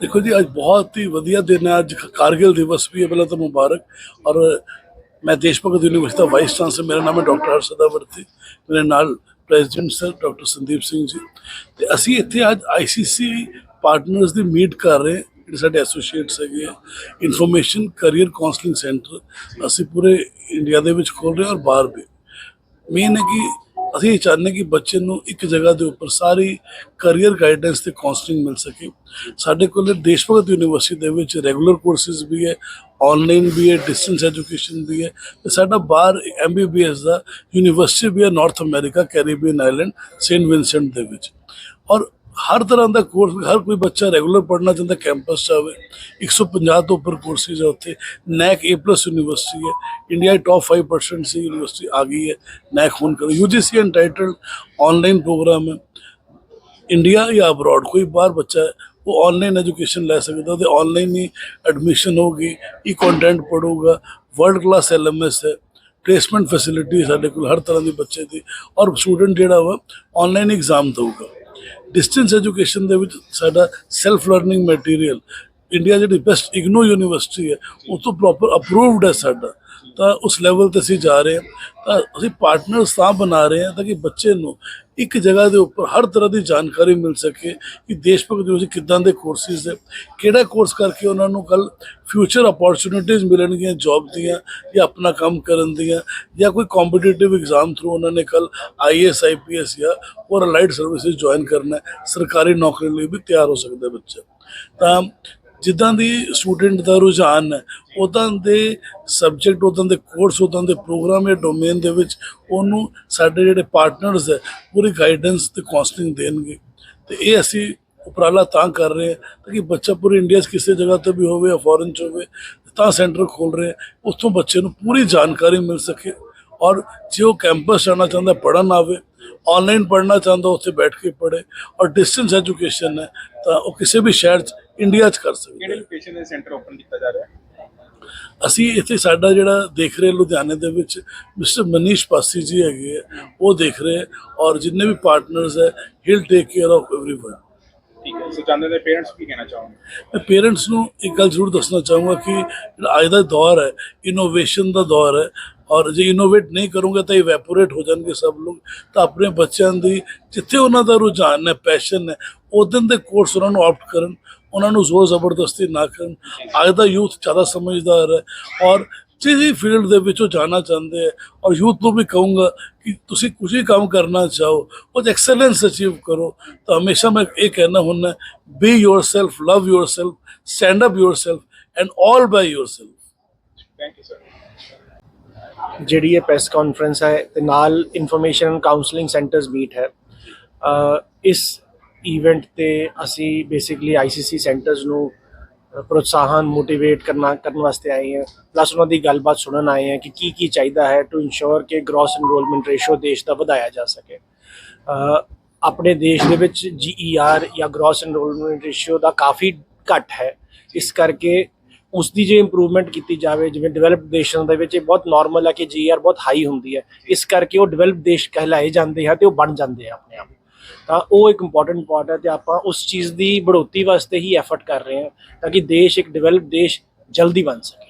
ਦੇਖੋ ਜੀ, ਅੱਜ ਬਹੁਤ ਹੀ ਵਧੀਆ ਦਿਨ ਹੈ। ਅੱਜ ਕਾਰਗਿਲ ਦਿਵਸ ਵੀ ਹੈ, ਪਹਿਲਾਂ ਤਾਂ ਮੁਬਾਰਕ। ਔਰ ਮੈਂ ਦੇਸ਼ ਭਗਤ ਯੂਨੀਵਰਸਿਟੀ ਦਾ ਵਾਈਸ ਚਾਂਸਲਰ ਮੇਰਾ ਨਾਮ ਹੈ ਡਾਕਟਰ ਹਰਸ਼ਦਾ ਵਰਤੀ ਮੇਰੇ ਨਾਲ president sir doctor Sandeep Singh ji. ਤੇ ਅਸੀਂ ਇੱਥੇ ਅੱਜ ਆਈਸੀਸੀ ਪਾਰਟਨਰਸ ਦੀ ਮੀਟ ਕਰ ਰਹੇ ਜਿਹੜੇ ਸਾਡੇ ਐਸੋਸੀਏਟਸ ਹੈਗੇ ਆ। ਇਨਫੋਰਮੇਸ਼ਨ ਕੈਰੀਅਰ ਕਾਉਂਸਲਿੰਗ ਸੈਂਟਰ ਅਸੀਂ ਪੂਰੇ ਇੰਡੀਆ ਦੇ ਵਿੱਚ ਖੋਲ ਰਹੇ ਔਰ ਬਾਹਰ ਵੀ। ਮੇਨ ਹੈ ਕਿ ਅਸੀਂ ਇਹ ਚਾਹੁੰਦੇ ਕਿ ਬੱਚੇ ਨੂੰ ਇੱਕ ਜਗ੍ਹਾ ਦੇ ਉੱਪਰ ਸਾਰੀ ਕੈਰੀਅਰ ਗਾਈਡੈਂਸ ਤੇ ਕਾਉਂਸਲਿੰਗ ਮਿਲ ਸਕੇ। ਸਾਡੇ ਕੋਲ ਦੇਸ਼ ਭਗਤ ਯੂਨੀਵਰਸਿਟੀ ਦੇ ਵਿੱਚ ਰੈਗੂਲਰ ਕੋਰਸਿਸ ਵੀ ਹੈ ਆਨਲਾਈਨ ਵੀ ਹੈ ਡਿਸਟੈਂਸ ਐਜੂਕੇਸ਼ਨ ਵੀ ਹੈ ਤੇ ਸਾਡਾ ਬਾਹਰ ਐਮਬੀਬੀਐਸ ਦਾ ਯੂਨੀਵਰਸਿਟੀ ਵੀ ਹੈ North America Caribbean island Saint Vincent ਦੇ ਵਿੱਚ। ਔਰ ਹਰ ਤਰ੍ਹਾਂ ਦਾ ਕੋਰਸ ਹਰ ਕੋਈ ਬੱਚਾ ਰੈਗੂਲਰ ਪੜ੍ਹਨਾ ਚਾਹੁੰਦਾ ਕੈਂਪਸ 'ਚ ਆਵੇ 150 ਤੋਂ ਉੱਪਰ ਕੋਰਸਿਸ ਹੈ ਉੱਥੇ। ਨੈਕ ਏ ਪਲੱਸ ਯੂਨੀਵਰਸਿਟੀ ਹੈ ਇੰਡੀਆ ਟੌਪ 5% ਸੀ ਯੂਨੀਵਰਸਿਟੀ ਆ ਗਈ ਹੈ ਨੈਕ ਹੁਣ ਕਰ। ਯੂਜੀਸੀ ਐਂਟਾਈਟਲਡ ਆਨਲਾਈਨ ਪ੍ਰੋਗਰਾਮ ਹੈ। ਇੰਡੀਆ ਜਾਂ ਅਬਰੋਡ ਕੋਈ ਬਾਹਰ ਬੱਚਾ ਹੈ, ਉਹ ਆਨਲਾਈਨ ਐਜੂਕੇਸ਼ਨ ਲੈ ਸਕਦਾ ਤੇ ਆਨਲਾਈਨ ਹੀ ਐਡਮਿਸ਼ਨ ਹੋਗੀ ਈ ਕੰਟੈਂਟ ਪੜੂਗਾ ਵਰਲਡ ਕਲਾਸ ਐਲਐਮਐਸ ਹੈ ਪਲੇਸਮੈਂਟ ਫੈਸਿਲਿਟੀ ਸਾਡੇ ਕੋਲ ਹਰ ਤਰ੍ਹਾਂ ਦੇ ਬੱਚੇ ਦੀ, ਔਰ ਸਟੂਡੈਂਟ ਜਿਹੜਾ ਵਾ ਆਨਲਾਈਨ ਐਗਜ਼ਾਮ ਦਊਗਾ। ਡਿਸਟੈਂਸ ਐਜੂਕੇਸ਼ਨ ਦੇ ਵਿੱਚ ਸਾਡਾ ਸੈਲਫ ਲਰਨਿੰਗ ਮਟੀਰੀਅਲ ਇੰਡੀਆ ਜਿਹੜੀ ਬੈਸਟ ਇਗਨੋ ਯੂਨੀਵਰਸਿਟੀ ਹੈ ਉਸ ਤੋਂ ਪ੍ਰੋਪਰ ਅਪਰੂਵਡ ਹੈ ਸਾਡਾ। ਤਾਂ ਉਸ ਲੈਵਲ ਤੇ ਅਸੀਂ ਜਾ ਰਹੇ ਹਾਂ। ਤਾਂ ਅਸੀਂ ਪਾਰਟਨਰਸ ਤਾਂ ਬਣਾ ਰਹੇ ਹਾਂ ਤਾਂ ਕਿ ਬੱਚੇ ਨੂੰ ਇੱਕ ਜਗ੍ਹਾ ਦੇ ਉੱਪਰ ਹਰ ਤਰ੍ਹਾਂ ਦੀ ਜਾਣਕਾਰੀ ਮਿਲ ਸਕੇ ਕਿ ਦੇਸ਼ ਭਗਤ ਦੇ ਵਿੱਚ ਕਿੱਦਾਂ ਦੇ ਕੋਰਸਿਸ ਹੈ ਕਿਹੜਾ ਕੋਰਸ ਕਰਕੇ ਉਹਨਾਂ ਨੂੰ ਕੱਲ ਫਿਊਚਰ ਅਪੋਰਚੁਨਿਟੀਜ਼ ਮਿਲਣਗੀਆਂ ਜੌਬ ਦੀਆਂ ਜਾਂ ਆਪਣਾ ਕੰਮ ਕਰਨ ਦੀਆਂ ਜਾਂ ਕੋਈ ਕੰਪੀਟੀਟਿਵ ਐਗਜ਼ਾਮ ਥਰੂ ਉਹਨਾਂ ਨੇ ਕੱਲ ਆਈਐਸ ਆਈਪੀਐਸ ਜਾਂ ਹੋਰ ਅਲਾਈਡ ਸਰਵਿਸਿਜ਼ ਜੁਆਇਨ ਕਰਨਾ ਸਰਕਾਰੀ ਨੌਕਰੀ ਲਈ ਵੀ ਤਿਆਰ ਹੋ ਸਕਦਾ ਬੱਚਾ। ਤਾਂ ਜਿੱਦਾਂ ਦੀ ਸਟੂਡੈਂਟ ਦਾ ਰੁਝਾਨ ਹੈ ਉਦਾਂ ਦੇ ਸਬਜੈਕਟ ਉਦਾਂ ਦੇ ਕੋਰਸ ਉਦਾਂ ਦੇ ਪ੍ਰੋਗਰਾਮ ਜਾਂ ਡੋਮੇਨ ਦੇ ਵਿੱਚ ਉਹਨੂੰ ਸਾਡੇ ਜਿਹੜੇ ਪਾਰਟਨਰਸ ਹੈ, ਪੂਰੀ ਗਾਈਡੈਂਸ ਤੇ ਕਾਉਂਸਲਿੰਗ ਦੇਣਗੇ। ਤੇ ਇਹ ਅਸੀਂ ਉਪਰਾਲਾ ਤਾਂ ਕਰ ਰਹੇ ਹਾਂ ਤਾਂ ਕਿ ਬੱਚਾ ਪੂਰੇ ਇੰਡੀਆ 'ਚ ਕਿਸੇ ਜਗ੍ਹਾ ਤੇ ਵੀ ਹੋਵੇ ਜਾਂ ਫੋਰਨ 'ਚ ਹੋਵੇ, ਤਾਂ ਸੈਂਟਰ ਖੋਲ ਰਹੇ ਹਾਂ, ਉੱਥੋਂ ਬੱਚੇ ਨੂੰ ਪੂਰੀ ਜਾਣਕਾਰੀ ਮਿਲ ਸਕੇ ਔਰ ਜੇ ਉਹ ਕੈਂਪਸ ਜਾਣਾ ਚਾਹੁੰਦਾ, ਪੜ੍ਹਨ ਆਵੇ ਆਨਲਾਈਨ ਪੜ੍ਹਨਾ ਚਾਹੁੰਦਾ, ਉੱਥੇ ਬੈਠ ਕੇ ਪੜ੍ਹੇ ਔਰ ਡਿਸਟੈਂਸ ਐਜੂਕੇਸ਼ਨ ਹੈ, ਤਾਂ ਉਹ ਕਿਸੇ ਵੀ ਸ਼ਹਿਰ 'ਚ ਇੰਡੀਆ 'ਚ ਕਰ ਸਕਦਾ ਕਿਹੜੇ ਹੈ ਲੋਕੇਸ਼ਨ ਦੇ ਸੈਂਟਰ ਓਪਨ ਕੀਤਾ ਜਾ ਰਿਹਾ ਹੈ ਅਸੀਂ ਇੱਥੇ ਸਾਡਾ ਜਿਹੜਾ ਦੇਖ ਰਹੇ ਲੁਧਿਆਣੇ ਦੇ ਵਿੱਚ ਮਿਸਟਰ ਮਨੀਸ਼ ਪਾਸੀ ਜੀ ਹੈਗੇ ਆ ਉਹ ਦੇਖ ਰਹੇ ਔਰ ਜਿੰਨੇ ਵੀ ਪਾਰਟਨਰਸ ਹੈ he'll take care of everyone ਠੀਕ ਹੈ ਸੋ ਚਾਹੁੰਦੇ ਦੇ ਪੇਰੈਂਟਸ ਕੀ ਕਹਿਣਾ ਚਾਹੋਗੇ ਮੈਂ ਪੇਰੈਂਟਸ ਨੂੰ ਇੱਕ ਗੱਲ ਜ਼ਰੂਰ ਦੱਸਣਾ ਚਾਹੂੰਗਾ ਕਿ ਜਿਹੜਾ ਅੱਜ ਦਾ ਦੌਰ ਹੈ ਇਨੋਵੇਸ਼ਨ ਦਾ ਦੌਰ ਹੈ ਔਰ ਜੇ ਇਨੋਵੇਟ ਨਹੀਂ ਕਰੋਗੇ ਤਾਂ ਇਵੈਪੋਰੇਟ ਹੋ ਜਾਣਗੇ ਸਭ ਲੋਕ ਤਾਂ ਆਪਣੇ ਬੱਚਿਆਂ ਦੀ ਜਿੱਥੇ ਉਹਨਾਂ ਦਾ ਰੁਝਾਨ ਹੈ ਪੈਸ਼ਨ ਹੈ ਉਦੋਂ ਦੇ ਕੋਰਸ ਉਹਨਾਂ ਨੂੰ ਆਪਟ ਕਰਨ ਉਹਨਾਂ ਨੂੰ ਜ਼ੋਰ ਜ਼ਬਰਦਸਤੀ ਨਾ ਕਰਨ। ਅੱਜ ਦਾ ਯੂਥ ਜ਼ਿਆਦਾ ਸਮਝਦਾਰ ਹੈ ਔਰ ਜਿਹਦੀ ਫੀਲਡ ਦੇ ਵਿੱਚ ਉਹ ਜਾਣਾ ਚਾਹੁੰਦੇ ਹੈ ਔਰ ਯੂਥ ਨੂੰ ਵੀ ਕਹੂੰਗਾ ਕਿ ਤੁਸੀਂ ਕੁਝ ਵੀ ਕੰਮ ਕਰਨਾ ਚਾਹੋ ਉਹ ਐਕਸਲੈਂਸ ਅਚੀਵ ਕਰੋ ਤਾਂ ਹਮੇਸ਼ਾ ਮੈਂ ਇਹ ਕਹਿਣਾ ਹੁੰਦਾ be yourself love yourself stand up yourself and all by yourself thank you sir ਜਿਹੜੀ ਇਹ ਪ੍ਰੈਸ ਕਾਨਫਰੰਸ ਹੈ ਤੇ ਨਾਲ information and counselling centres meet ਹੈ। ਅ, ਇਸ ਇਵੈਂਟ ਤੇ ਅਸੀਂ ਬੇਸਿਕਲੀ ਆਈਸੀਸੀ ਸੈਂਟਰਸ ਨੂੰ ਪ੍ਰੋਤਸਾਹਨ ਮੋਟੀਵੇਟ ਕਰਨਾ, ਕਰਨ ਵਾਸਤੇ ਆਏ ਹਾਂ। ਪਲੱਸ ਉਹਨਾਂ ਦੀ ਗੱਲਬਾਤ ਸੁਣਨ ਆਏ ਹਾਂ ਕਿ ਕੀ ਕੀ ਚਾਹੀਦਾ ਹੈ ਟੂ ਇਨਸ਼ੋਰ ਕਿ ਗ੍ਰੋਸ ਇਨਰੋਲਮੈਂਟ ਰੇਸ਼ੋ ਦੇਸ਼ ਦਾ ਵਧਾਇਆ ਜਾ ਸਕੇ। ਆਪਣੇ ਦੇਸ਼ ਦੇ ਵਿੱਚ ਜੀਈਆਰ ਜਾਂ ਗ੍ਰੋਸ ਇਨਰੋਲਮੈਂਟ ਰੇਸ਼ੋ ਦਾ ਕਾਫੀ ਘੱਟ ਹੈ। ਇਸ ਕਰਕੇ ਉਸ ਦੀ ਜੇ ਇੰਪਰੂਵਮੈਂਟ ਕੀਤੀ ਜਾਵੇ, ਜਿਵੇਂ ਡਿਵੈਲਪਡ ਦੇਸ਼ਾਂ ਦੇ ਵਿੱਚ ਇਹ ਬਹੁਤ ਨਾਰਮਲ ਹੈ ਕਿ ਜੀਆਰ ਬਹੁਤ ਹਾਈ ਹੁੰਦੀ ਹੈ। ਇਸ ਕਰਕੇ ਉਹ ਡਿਵੈਲਪ ਦੇਸ਼ ਕਹਿਲਾਏ ਜਾਂਦੇ ਆ ਤੇ ਉਹ ਬਣ ਜਾਂਦੇ ਆ ਆਪਣੇ ਆਪ। ਤਾਂ ਉਹ ਇੱਕ ਇੰਪੋਰਟੈਂਟ ਪਾਰਟ ਹੈ ਤੇ ਆਪਾਂ ਉਸ ਚੀਜ਼ ਦੀ ਬੜੋਤੀ ਵਾਸਤੇ ਹੀ ਐਫਰਟ ਕਰ ਰਹੇ ਹਾਂ ਤਾਂ ਕਿ ਦੇਸ਼ ਇੱਕ ਡਿਵੈਲਪ ਦੇਸ਼ ਜਲਦੀ ਬਣ ਸਕੇ।